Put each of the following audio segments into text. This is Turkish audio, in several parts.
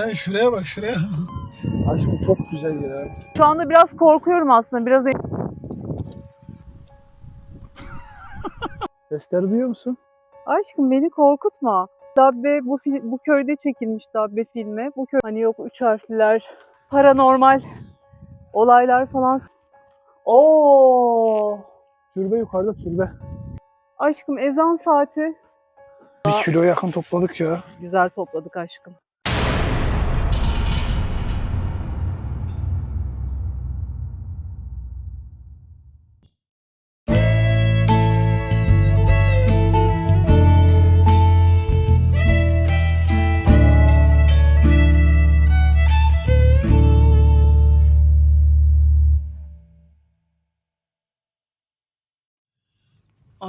Sen şuraya bak şuraya. Aşkım çok güzel ya. Şu anda biraz korkuyorum aslında. Biraz Sesleri duyuyor musun? aşkım beni korkutma. Dabbe bu fil- bu köyde çekilmiş Dabbe filmi. Bu köy hani yok üç harfliler, paranormal olaylar falan. Oo! Türbe yukarıda türbe. Aşkım ezan saati. Bir kilo yakın topladık ya. Güzel topladık aşkım.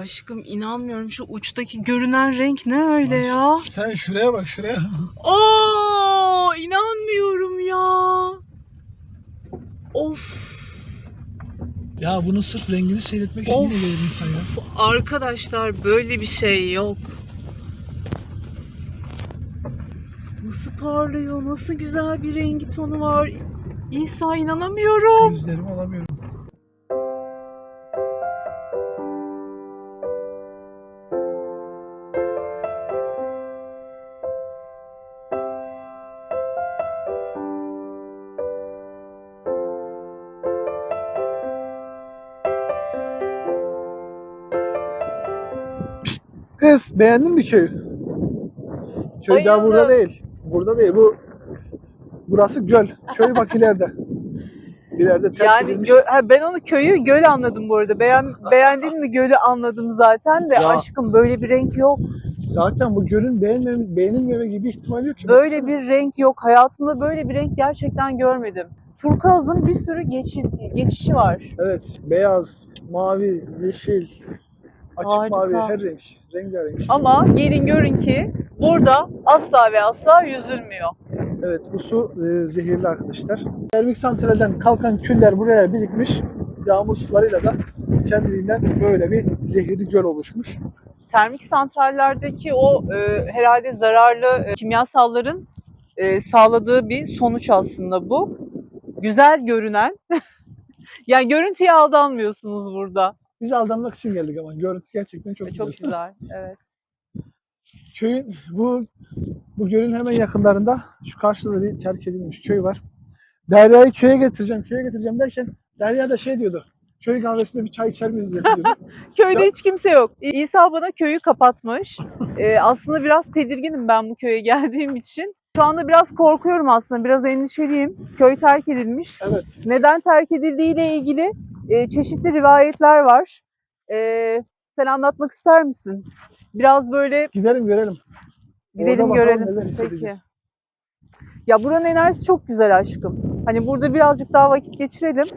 Aşkım inanmıyorum şu uçtaki görünen renk ne öyle ya? Sen şuraya bak şuraya. Oo, inanmıyorum ya. Of. Ya bunun sırf rengini seyretmek için Of. gelir insan ya. Arkadaşlar böyle bir şey yok. Nasıl parlıyor, nasıl güzel bir rengi tonu var. İsa inanamıyorum. Gözlerimi alamıyorum. Kız beğendin mi köyü? Köy daha Bayıldım. burada değil. Burada değil. Bu burası göl. Köy bak ileride. İleride terk Yani edilmiş. gö- ha, ben onu köyü göl anladım bu arada. Beğen beğendin mi gölü anladım zaten de Ya. aşkım böyle bir renk yok. Zaten bu gölün beğenmeme, beğenilmeme gibi ihtimali yok ki. Böyle Baksana. bir renk yok. Hayatımda böyle bir renk gerçekten görmedim. Turkuaz'ın bir sürü geçi- geçişi var. Evet. Beyaz, mavi, yeşil, açık Harika. mavi, her renk. Rengarenk. Ama gelin görün ki burada asla ve asla yüzülmüyor. Evet bu su e, zehirli arkadaşlar. Termik santralden kalkan küller buraya birikmiş. Yağmur sularıyla da kendiliğinden böyle bir zehirli göl oluşmuş. Termik santrallerdeki o e, herhalde zararlı e, kimyasalların e, sağladığı bir sonuç aslında bu. Güzel görünen. yani görüntüye aldanmıyorsunuz burada. Biz aldanmak için geldik ama görüntü gerçekten çok, Çok güzel. güzel. Evet. Köyün bu bu gölün hemen yakınlarında şu karşıda bir terk edilmiş köy var. Derya'yı köye getireceğim, köye getireceğim derken Derya da şey diyordu. Köy kahvesinde bir çay içer miyiz dedi diyordu. Köyde Ya- hiç kimse yok. İsa bana köyü kapatmış. Ee, aslında biraz tedirginim ben bu köye geldiğim için. Şu anda biraz korkuyorum aslında. Biraz endişeliyim. Köy terk edilmiş. Evet. Neden terk edildiğiyle ilgili e, çeşitli rivayetler var. Ee, sen anlatmak ister misin? Biraz böyle Gidelim görelim. Gidelim görelim. Peki. Ya buranın enerjisi çok güzel aşkım. Hani burada birazcık daha vakit geçirelim.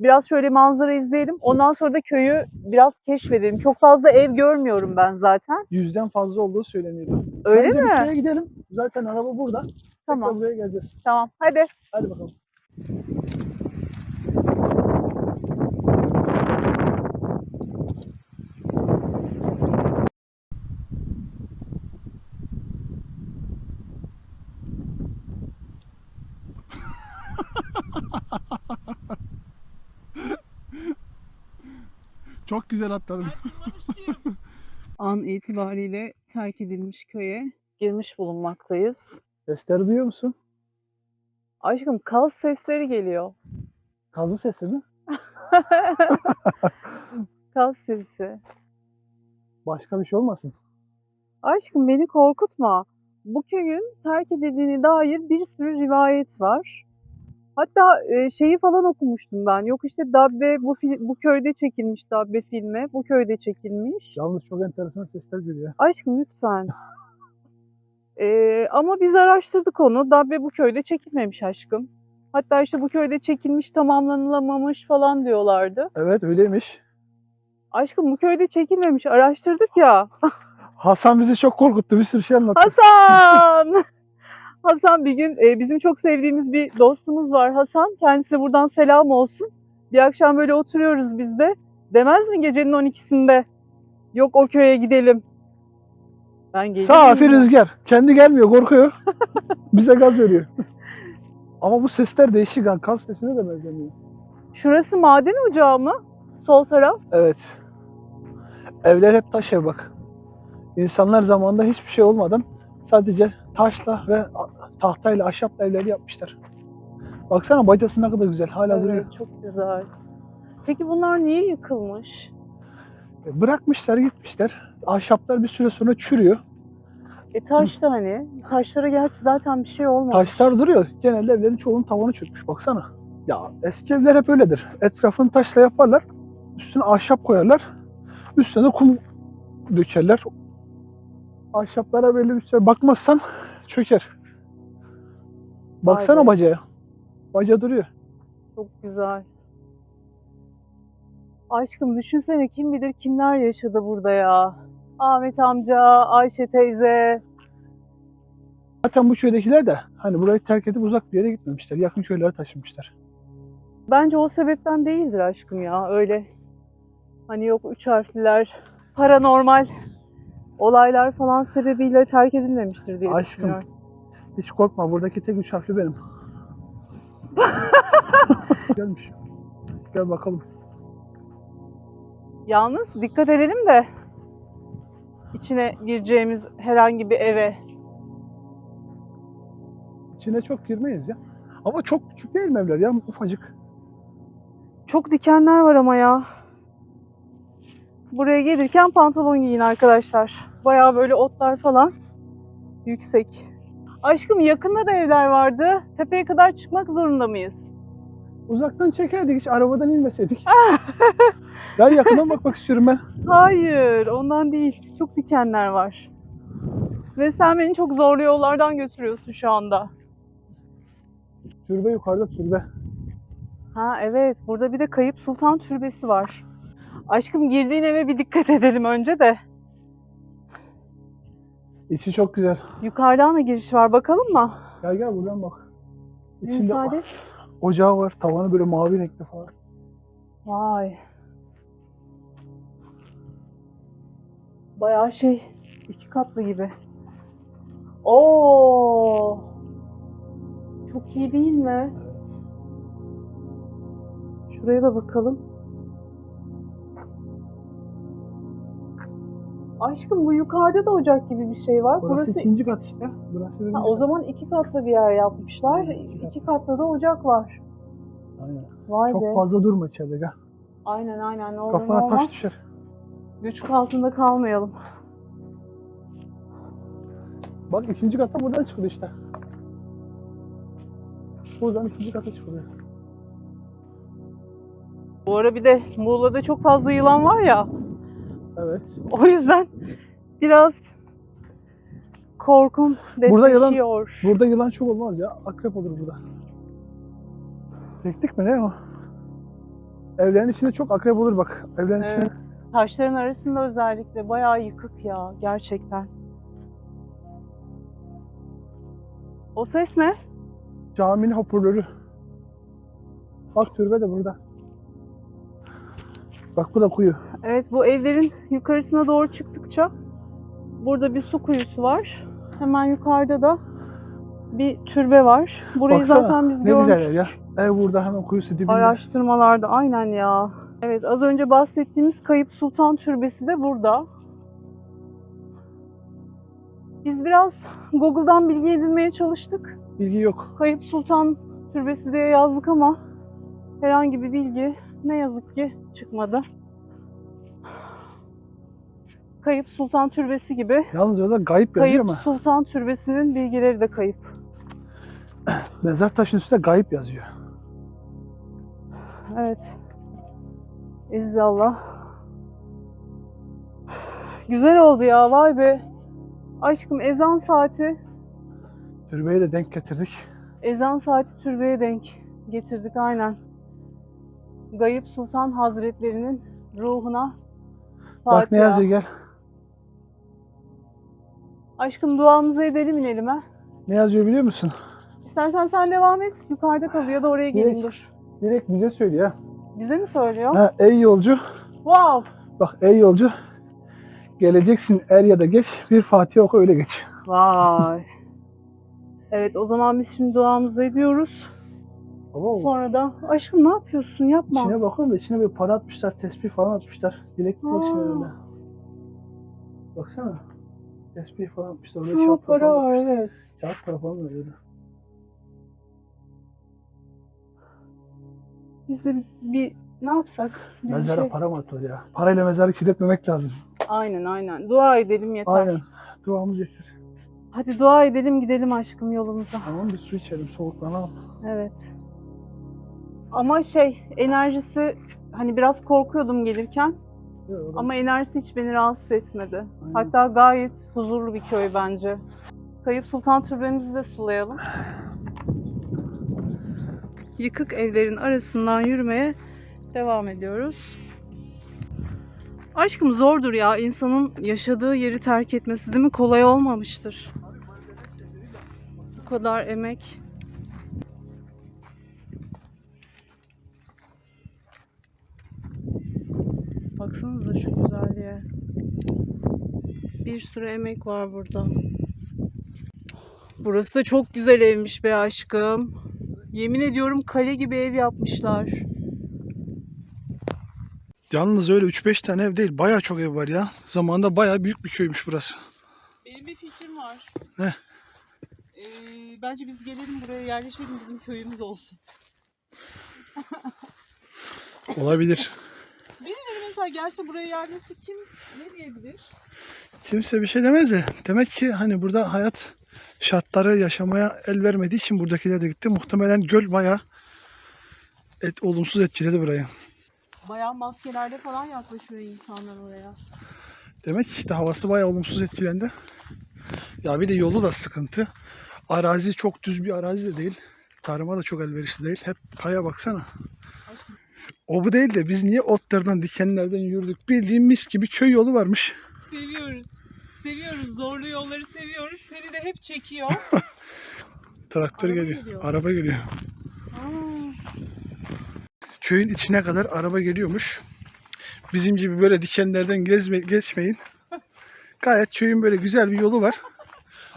Biraz şöyle manzara izleyelim. Ondan sonra da köyü biraz keşfedelim. Çok fazla ev görmüyorum ben zaten. Yüzden fazla olduğu söyleniyordu. Öyle Bence bir mi? köye gidelim. Zaten araba burada. Tekrar Tamam. buraya geleceğiz. Tamam. Hadi. Hadi bakalım. Çok güzel atladın. An itibariyle terk edilmiş köye girmiş bulunmaktayız. Sesleri duyuyor musun? Aşkım kaz sesleri geliyor. Kazı sesi mi? kaz sesi. Başka bir şey olmasın? Aşkım beni korkutma. Bu köyün terk edildiğine dair bir sürü rivayet var. Hatta e, şeyi falan okumuştum ben. Yok işte Dabbe bu bu köyde çekilmiş Dabbe filmi. Bu köyde çekilmiş. Yalnız çok enteresan sesler geliyor. Aşkım lütfen. Ee, ama biz araştırdık onu. Dabbe bu köyde çekilmemiş aşkım. Hatta işte bu köyde çekilmiş, tamamlanılamamış falan diyorlardı. Evet öyleymiş. Aşkım bu köyde çekilmemiş. Araştırdık ya. Hasan bizi çok korkuttu. Bir sürü şey anlattı. Hasan! Hasan bir gün e, bizim çok sevdiğimiz bir dostumuz var Hasan. Kendisine buradan selam olsun. Bir akşam böyle oturuyoruz biz de. Demez mi gecenin 12'sinde? Yok o köye gidelim. Ben gelirim. Safi rüzgar. Kendi gelmiyor korkuyor. Bize gaz veriyor. Ama bu sesler değişik. ha. Kaz sesine de benzemiyor. Şurası maden ocağı mı? Sol taraf. Evet. Evler hep taş ev bak. İnsanlar zamanında hiçbir şey olmadan sadece taşla ve tahtayla, ahşapla evleri yapmışlar. Baksana bacası ne kadar güzel. Hala duruyor. Evet, çok güzel. Peki bunlar niye yıkılmış? E, Bırakmışlar gitmişler. Ahşaplar bir süre sonra çürüyor. E taş da hani. Taşlara gerçi zaten bir şey olmamış. Taşlar duruyor. Genelde evlerin çoğunun tavanı çökmüş. Baksana. Ya eski evler hep öyledir. Etrafını taşla yaparlar. Üstüne ahşap koyarlar. Üstüne de kum dökerler. Ahşaplara belli bir süre bakmazsan çöker. Baksana be. bacaya. Baca duruyor. Çok güzel. Aşkım düşünsene kim bilir kimler yaşadı burada ya. Ahmet amca, Ayşe teyze. Zaten bu köydekiler de hani burayı terk edip uzak bir yere gitmemişler. Yakın köylere taşınmışlar. Bence o sebepten değildir aşkım ya öyle. Hani yok üç harfliler, paranormal olaylar falan sebebiyle terk edilmemiştir diye Aşkım. düşünüyorum. Hiç korkma buradaki tek üç harfli benim. Gelmiş. Gel bakalım. Yalnız dikkat edelim de içine gireceğimiz herhangi bir eve İçine çok girmeyiz ya. Ama çok küçük değil mi evler ya? Ufacık. Çok dikenler var ama ya. Buraya gelirken pantolon giyin arkadaşlar. Bayağı böyle otlar falan yüksek. Aşkım yakında da evler vardı. Tepeye kadar çıkmak zorunda mıyız? Uzaktan çekerdik hiç arabadan inmeseydik. ben yakından bakmak istiyorum ben. Hayır, ondan değil. Çok dikenler var. Ve sen beni çok zorlu yollardan götürüyorsun şu anda. Türbe yukarıda türbe. Ha evet, burada bir de Kayıp Sultan Türbesi var. Aşkım girdiğin eve bir dikkat edelim önce de. İçi çok güzel. Yukarıdan da giriş var, bakalım mı? Gel gel buradan bak. İçinde Müsaade et. ocağı var. Tavanı böyle mavi renkli falan. Vay. Bayağı şey, iki katlı gibi. Oo. Çok iyi değil mi? Şuraya da bakalım. Aşkım bu yukarıda da ocak gibi bir şey var. Burası, Burası, ikinci kat işte. Burası Ha, o zaman iki katlı bir yer yapmışlar. İki kat. İki katlı da ocak var. Aynen. Vay Çok be. fazla durma içeride gel. Aynen aynen ne olur ne Kafana olmaz. taş düşer. Güç altında kalmayalım. Bak ikinci katta buradan çıkılıyor işte. Buradan ikinci kata çıkılıyor. Bu ara bir de Muğla'da çok fazla yılan var ya. Evet. O yüzden biraz korkum Burada yılan- depreşiyor. Burada yılan çok olmaz ya. Akrep olur burada. Bektik mi ne o? Evlerin içinde çok akrep olur bak. Evlerin Evet. içinde. Taşların arasında özellikle bayağı yıkık ya gerçekten. O ses ne? Caminin hoparlörü. Bak türbe de burada. Bak bu da kuyu. Evet bu evlerin yukarısına doğru çıktıkça burada bir su kuyusu var. Hemen yukarıda da bir türbe var. Burayı Baksana, zaten biz Ne güzel görmüştük. yer ya. Ev burada hemen kuyusu dibinde. Araştırmalarda aynen ya. Evet az önce bahsettiğimiz Kayıp Sultan Türbesi de burada. Biz biraz Google'dan bilgi edinmeye çalıştık. Bilgi yok. Kayıp Sultan Türbesi diye yazdık ama herhangi bir bilgi ne yazık ki çıkmadı. Kayıp Sultan Türbesi gibi Yalnız orada gayip yazıyor Kayıp ama Sultan Türbesi'nin bilgileri de kayıp. mezar taşının üstünde gayip yazıyor. Evet. İzzallah. Güzel oldu ya vay be. Aşkım ezan saati, Türbeye de denk getirdik. ezan saati türbeye denk getirdik aynen. Gayip Sultan Hazretlerinin ruhuna Bak ne Fatiha. yazıyor gel. Aşkım duamızı edelim inelim. Ne yazıyor biliyor musun? İstersen sen devam et. Yukarıda kalıyor da oraya gelin Direkt. dur. Direkt bize söylüyor. Bize mi söylüyor? Ha, ey yolcu. Wow. Bak ey yolcu. Geleceksin er ya da geç. Bir Fatiha oku öyle geç. Vay. Evet o zaman biz şimdi duamızı ediyoruz. Tamam mı? Sonra da aşkım ne yapıyorsun yapma. İçine bakıyorum da içine bir para atmışlar, tesbih falan atmışlar. Dilek tutmak için Aa. herhalde. Baksana. Tesbih falan atmışlar. Orada Ha, kağıt para var atmışlar. evet. Kağıt para falan var öyle. Biz de bir ne yapsak? Biz Mezara şey- para mı atılır ya? Parayla mezarı kirletmemek lazım. Aynen aynen. Dua edelim yeter. Aynen. Duamız yeter. Hadi dua edelim gidelim aşkım yolumuza. Tamam bir su içelim, soğuklanalım. Evet. Ama şey enerjisi hani biraz korkuyordum gelirken Yok, ama enerjisi hiç beni rahatsız etmedi. aynen. Hatta gayet huzurlu bir köy bence. Kayıp Sultan Türbemizi de sulayalım. Yıkık evlerin arasından yürümeye devam ediyoruz. Aşkım zordur ya insanın yaşadığı yeri terk etmesi değil mi? Kolay olmamıştır. Bu kadar emek. Baksanıza şu güzelliğe. Bir sürü emek var burada. Burası da çok güzel evmiş be aşkım. Yemin ediyorum kale gibi ev yapmışlar. Yalnız öyle 3-5 tane ev değil. Bayağı çok ev var ya. Zamanında bayağı büyük bir köymüş burası. Benim bir fikrim var. Ne? Ee, bence biz gelelim buraya yerleşelim bizim köyümüz olsun. Olabilir. Mesela gelse buraya yerleşse kim ne diyebilir? Kimse bir şey demez de. Demek ki hani burada hayat şartları yaşamaya el vermediği için buradakiler de gitti. Muhtemelen göl bayağı et, olumsuz etkiledi burayı. Bayağı maskelerle falan yaklaşıyor insanlar oraya. Demek ki işte havası bayağı olumsuz etkilendi. Ya bir de yolu da sıkıntı. Arazi çok düz bir arazi de değil. Tarıma da çok elverişli değil. Hep kaya baksana. O bu değil de biz niye otlardan, dikenlerden yürüdük? Bildiğin mis gibi köy yolu varmış. Seviyoruz. Seviyoruz. Zorlu yolları seviyoruz. Seni de hep çekiyor. Traktör Araba geliyor. geliyor. Araba geliyor. Aa, Köyün içine kadar araba geliyormuş. Bizim gibi böyle dikenlerden gezme, geçmeyin. Gayet köyün böyle güzel bir yolu var.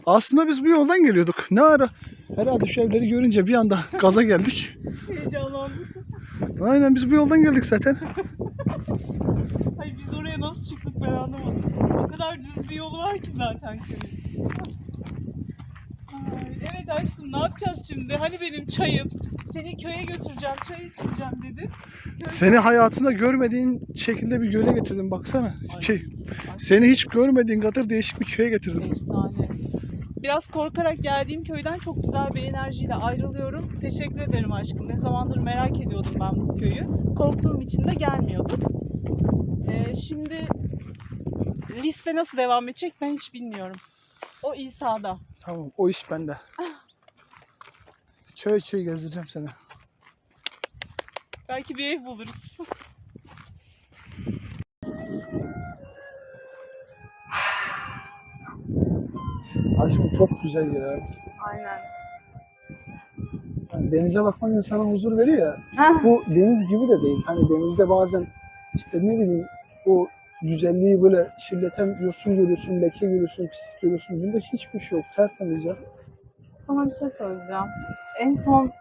Aslında biz bu yoldan geliyorduk. Ne ara? Herhalde şu evleri görünce bir anda gaza geldik. heyecanlandım. Aynen biz bu yoldan geldik zaten. Ay biz oraya nasıl çıktık ben anlamadım. O kadar düz bir yolu var ki zaten köyün. Ay, evet aşkım ne yapacağız şimdi? Hani benim çayım? Seni köye götüreceğim, çay içeceğim dedin. Köy- Seni hayatında görmediğin şekilde bir göle getirdim baksana. Şey, seni hiç görmediğin kadar değişik bir köye getirdim. Efsane. Biraz korkarak geldiğim köyden çok güzel bir enerjiyle ayrılıyorum. Teşekkür ederim aşkım. Ne zamandır merak ediyordum ben bu köyü. Korktuğum için de gelmiyordum. Ee, şimdi liste nasıl devam edecek ben hiç bilmiyorum. O İsa'da. Tamam o iş bende. Köy köy gezdireceğim seni. Belki bir ev buluruz. Aşkım çok güzel ya. Aynen. Yani denize bakmak insana huzur veriyor ya. Bu deniz gibi de değil. Hani denizde bazen işte ne bileyim o güzelliği böyle şirleten yosun görüyorsun, leke görüyorsun, pislik görüyorsun. Bunda hiçbir şey yok. Tertemiz ya. Sana bir şey söyleyeceğim. En son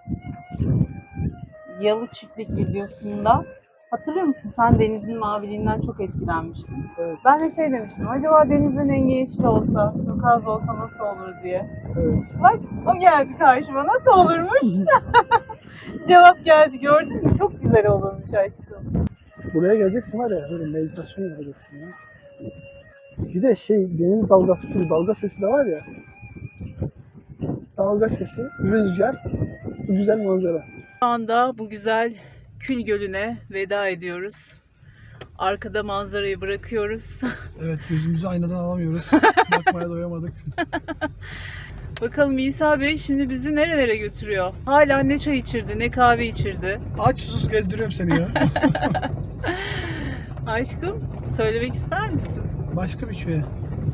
Yalı Çiftlik videosunda hatırlıyor musun? Sen denizin maviliğinden çok etkilenmiştin. Evet, Ben de şey demiştim. Acaba denizin rengi yeşil olsa, çok az olsa nasıl olur diye. evet. Bak o geldi karşıma. Nasıl olurmuş? Cevap geldi. Gördün mü? Çok güzel olurmuş aşkım. Buraya geleceksin var ya böyle meditasyon yapacaksın ya. Bir de şey deniz dalgası gibi dalga sesi de var ya. Dalga sesi, rüzgar, güzel manzara. Şu anda bu güzel Kül Gölü'ne veda ediyoruz. Arkada manzarayı bırakıyoruz. Evet gözümüzü aynadan alamıyoruz. Bakmaya doyamadık. Bakalım İsa Bey şimdi bizi nerelere götürüyor? Hala ne çay içirdi, ne kahve içirdi. Aç sus gezdiriyorum seni ya. Aşkım, söylemek ister misin? Başka bir köye.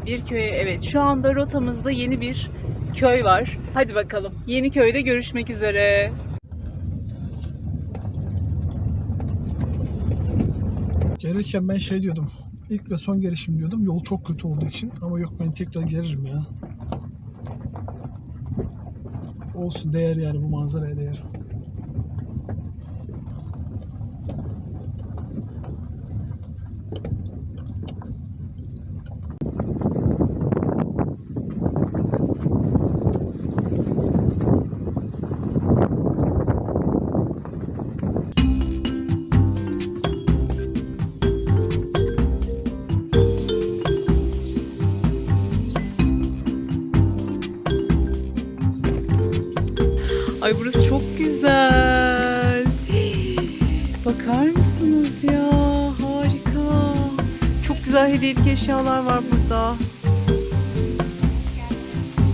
Bir köye, evet. Şu anda rotamızda yeni bir köy var. Hadi bakalım. Yeni köyde görüşmek üzere. Gelirken ben şey diyordum. ilk ve son gelişim diyordum. Yol çok kötü olduğu için. Ama yok ben tekrar gelirim ya. Olsun değer yani bu manzaraya değer. Güzel hediyelik eşyalar var burada.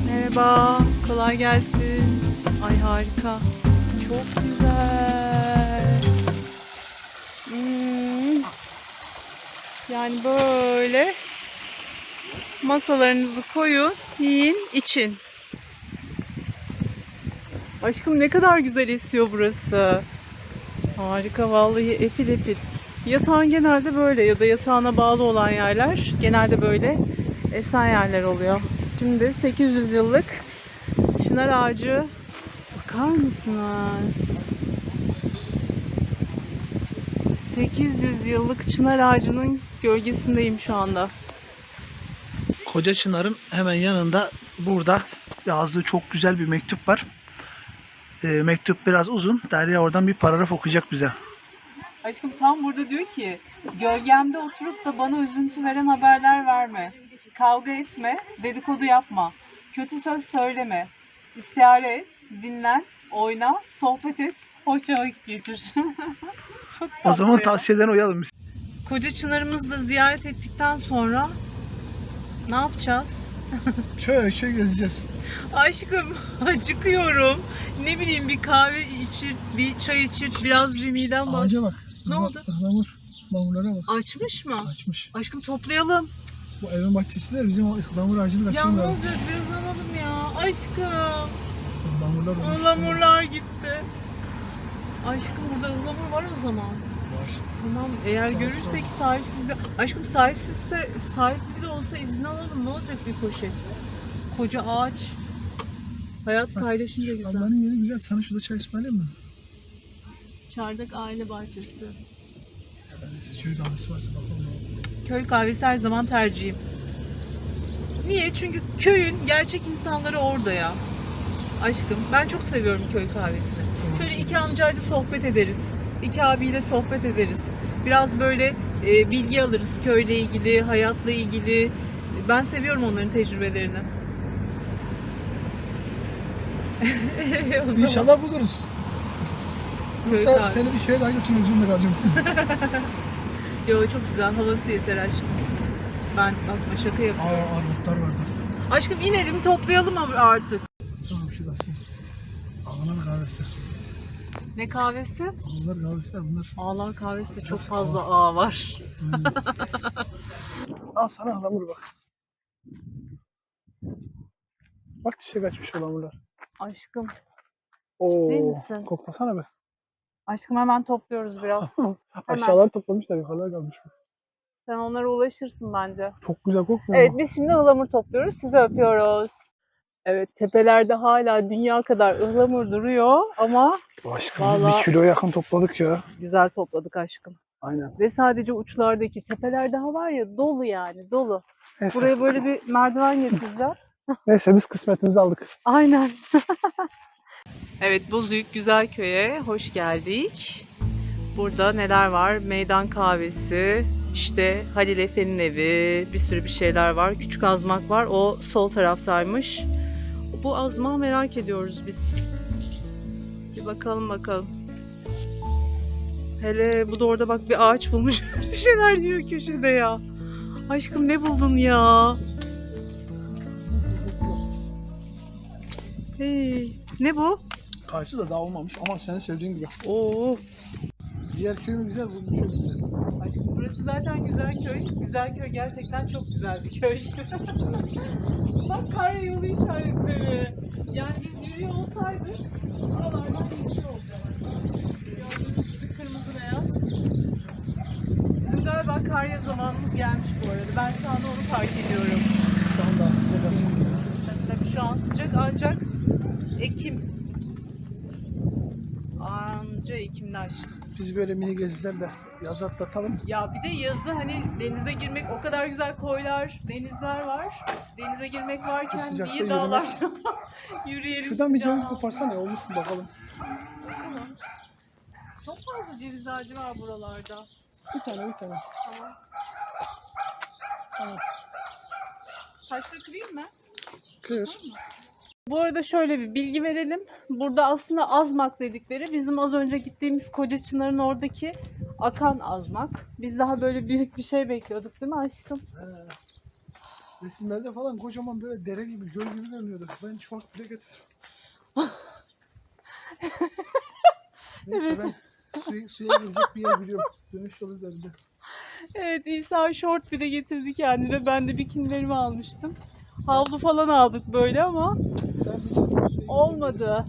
Merhaba. Kolay gelsin. Ay harika. Çok güzel. Hmm. Yani böyle masalarınızı koyun, yiyin, için. Aşkım ne kadar güzel esiyor burası. Harika vallahi efil efil. Yatağın genelde böyle ya da yatağına bağlı olan yerler genelde böyle esen yerler oluyor. Şimdi 800 yıllık çınar ağacı bakar mısınız? 800 yıllık çınar ağacının gölgesindeyim şu anda. Koca Çınar'ın hemen yanında burada yazdığı çok güzel bir mektup var. Ee, mektup biraz uzun. Derya oradan bir paragraf okuyacak bize. Aşkım tam burada diyor ki gölgemde oturup da bana üzüntü veren haberler verme. Kavga etme, dedikodu yapma. Kötü söz söyleme. İstihare et, dinlen, oyna, sohbet et, hoşça vakit geçir. Çok O zaman ya. tavsiyeden uyalım biz. Koca Çınar'ımızı da ziyaret ettikten sonra ne yapacağız? Köy köy gezeceğiz. Aşkım acıkıyorum. Ne bileyim bir kahve içirt, bir çay içirt, biraz bir midem bas. Ağaca bak. Ne oldu? Ihlamur. Ihlamurlara bak. Açmış mı? Açmış. Aşkım toplayalım. Bu evin bahçesi de bizim o ıhlamur ağacını Ya ne kaçırmayalım. olacak biraz alalım ya. Aşkım. Ihlamurlar olmuş. Ihlamurlar gitti. Aşkım burada ıhlamur var o zaman. Var. Tamam eğer Sağ görürsek sahipsiz bir... Aşkım sahipsizse sahipli de olsa izin alalım. Ne olacak bir poşet? Koca ağaç. Hayat paylaşınca güzel. ablanın yeri güzel. Sana şurada çay ısmarlayayım mı? Çardak aile bahçesi. Neyse köy kahvesi varsa bakalım. Köy kahvesi her zaman tercihim. Niye? Çünkü köyün gerçek insanları orada ya. Aşkım ben çok seviyorum köy kahvesini. Şöyle iki amcayla sohbet ederiz. İki abiyle sohbet ederiz. Biraz böyle e, bilgi alırız köyle ilgili, hayatla ilgili. Ben seviyorum onların tecrübelerini. o zaman İnşallah buluruz. Yoksa kahvesi. seni bir şeye daha götürmek zorunda kalacağım. Yo çok güzel havası yeter aşkım. Ben bakma şaka yapıyorum. Aa armutlar vardı. Aşkım inelim toplayalım artık. Tamam şurası. Ağlar kahvesi. Ne kahvesi? Ağlar kahvesiler bunlar. Ağlar kahvesi de çok fazla ağ var. Hmm. Al sana ıhlamur bak. Bak çiçek açmış ıhlamurlar. Aşkım, Oo, misin? koklasana be. Aşkım hemen topluyoruz biraz. Aşağılar toplamışlar yukarılar kalmış. Sen onlara ulaşırsın bence. Çok güzel kokmuyor Evet mu? biz şimdi ıhlamur topluyoruz. Sizi öpüyoruz. Evet tepelerde hala dünya kadar ıhlamur duruyor ama Aşkım Vallahi- bir kilo yakın topladık ya. güzel topladık aşkım. Aynen. Ve sadece uçlardaki tepeler daha var ya dolu yani dolu. Neyse. Buraya böyle bir merdiven getireceğim. Neyse biz kısmetimizi aldık. Aynen. evet Bozüyük Güzelköy'e hoş geldik. Burada neler var? Meydan kahvesi, işte Halil Efe'nin evi, bir sürü bir şeyler var. Küçük azmak var. O sol taraftaymış. Bu azmağı merak ediyoruz biz. Bir bakalım bakalım. Hele bu da orada bak bir ağaç bulmuş. bir şeyler diyor köşede ya. Aşkım ne buldun ya? Hey, ne bu? Karşı da daha olmamış ama senin sevdiğin gibi. Oo, Diğer köyümü güzel bu köy güzel. Aşkım burası zaten güzel köy. Güzel köy gerçekten çok güzel bir köy. Bak kar yolu işaretleri. Yani biz yürüyor olsaydık buralardan geçiyor olacaktık. Gördüğünüz gibi kırmızı beyaz. Bizim galiba kar zamanımız gelmiş bu arada. Ben şu anda onu fark ediyorum. Şu anda sıcak aşkım. Tabii şu an sıcak ancak Ekim. Anca aşkım. Biz böyle mini gezilerle yaz atlatalım. Ya bir de yazı hani denize girmek o kadar güzel koylar, denizler var. Denize girmek varken sıcakta niye dağlarda yürüyelim? Şuradan bir ceviz koparsana ya, olmuş mu bakalım. Bakalım. Çok fazla ceviz ağacı var buralarda. Bir tane bir tane. Tamam. Tamam. Taşla kırayım mı? Kır. Bu arada şöyle bir bilgi verelim. Burada aslında azmak dedikleri bizim az önce gittiğimiz Koca Çınar'ın oradaki akan azmak. Biz daha böyle büyük bir şey bekliyorduk değil mi aşkım? He. Resimlerde falan kocaman böyle dere gibi, göl gibi görünüyordu. Ben şort bile getirdim. Neyse Evet. ben suya, suya girecek bir yer biliyorum. Dönüş yolu üzerinde. Evet İsa şort bir de getirdi kendine. Ben de bikinilerimi almıştım. Havlu falan aldık böyle ama girecek olmadı.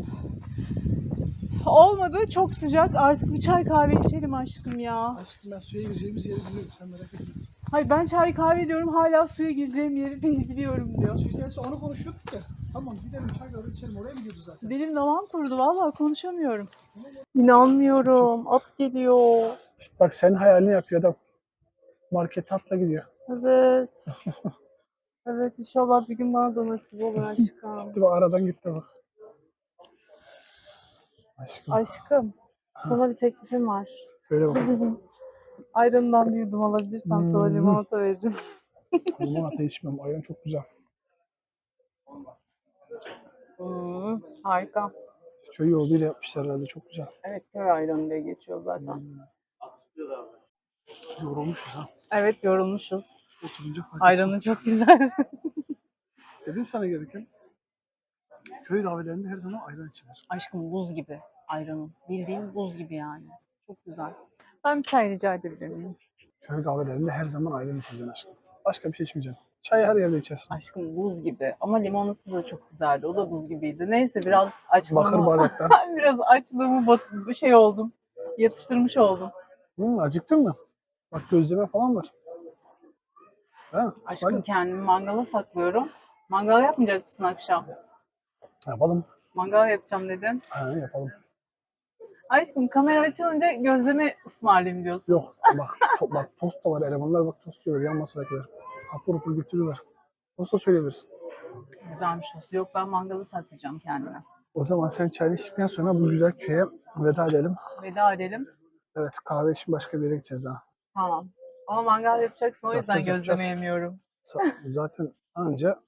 Olmadı. Çok sıcak. Artık bir çay kahve içelim aşkım ya. Aşkım ben suya gireceğimiz yeri biliyorum. Sen merak etme. Hayır ben çay kahve diyorum. Hala suya gireceğim yeri biliyorum diyor. Çünkü onu konuşuyorduk ya. Tamam gidelim çay kahve içelim. Oraya mı gidiyoruz zaten? Dilim damağım kurudu. Vallahi konuşamıyorum. İnanmıyorum. At geliyor. İşte bak senin hayalini yapıyor adam. Market atla gidiyor. Evet. Evet inşallah bir gün bana da nasip olur aşkım. Gitti bak aradan gitti bak. Aşkım. Aşkım sana bir teklifim var. Şöyle bak. Ayranından bir yudum alabilirsem sana Hmm. limonata veririm. Limonata içmiyorum. Ayran çok güzel. Hmm, harika. Köy yoluyla yapmışlar herhalde. Çok güzel. Evet köy ayranı diye geçiyor zaten. Yorulmuşuz ha. Evet yorulmuşuz. Oturunca fark Ayranı çok güzel. Dedim sana gelirken. Köy kahvelerinde her zaman ayran içilir. Aşkım buz gibi ayranı. Bildiğin buz gibi yani. Çok güzel. Ben bir çay rica edebilir miyim? Köy kahvelerinde her zaman ayran içeceksin aşkım. Başka bir şey içmeyeceksin. Çayı her yerde içersin. Aşkım buz gibi. Ama limonata da çok güzeldi. O da buz gibiydi. Neyse biraz açlığımı... Bakır bardakta. biraz açlığımı bat- bir şey oldum. Yatıştırmış oldum. Hı, acıktın mı? Bak gözleme falan var. Ha, Aşkım İsmail, kendimi mangala saklıyorum. Mangal yapmayacak mısın akşam? Yapalım. Mangal yapacağım dedin. Ha, yapalım. Aşkım kamera açılınca gözleme ısmarlayayım diyorsun. Yok bak, to- bak tost da var elemanlar bak tost diyorlar yan masadakiler. Hapur hapur götürüyorlar. Tost da söyleyebilirsin. Güzelmiş olsun. Yok ben mangalı saklayacağım kendime. O zaman sen çay içtikten sonra bu güzel köye veda edelim. Veda edelim. Evet kahve için başka bir yere gideceğiz daha. Tamam. Ama mangal yapacaksın o yüzden Yapacağız, yapacağız. gözleme yemiyorum. Sa- Zaten anca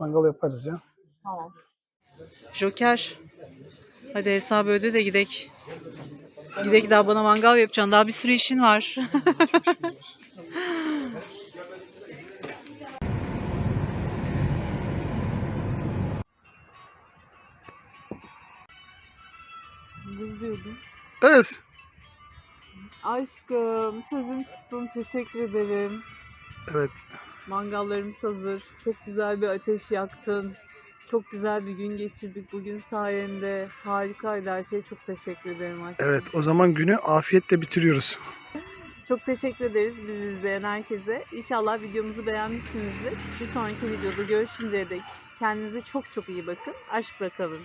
mangal yaparız ya. Tamam. Joker. Hadi hesabı öde de gidek. Gidek daha bana mangal yapacaksın. Daha bir sürü işin var. Aşkım sözüm tuttun teşekkür ederim. Evet. Mangallarımız hazır. Çok güzel bir ateş yaktın. Çok güzel bir gün geçirdik bugün sayende. Harikaydı her şey. Çok teşekkür ederim aşkım. Evet o zaman günü afiyetle bitiriyoruz. Çok teşekkür ederiz bizi izleyen herkese. İnşallah videomuzu beğenmişsinizdir. Bir sonraki videoda görüşünceye dek kendinize çok çok iyi bakın. Aşkla kalın.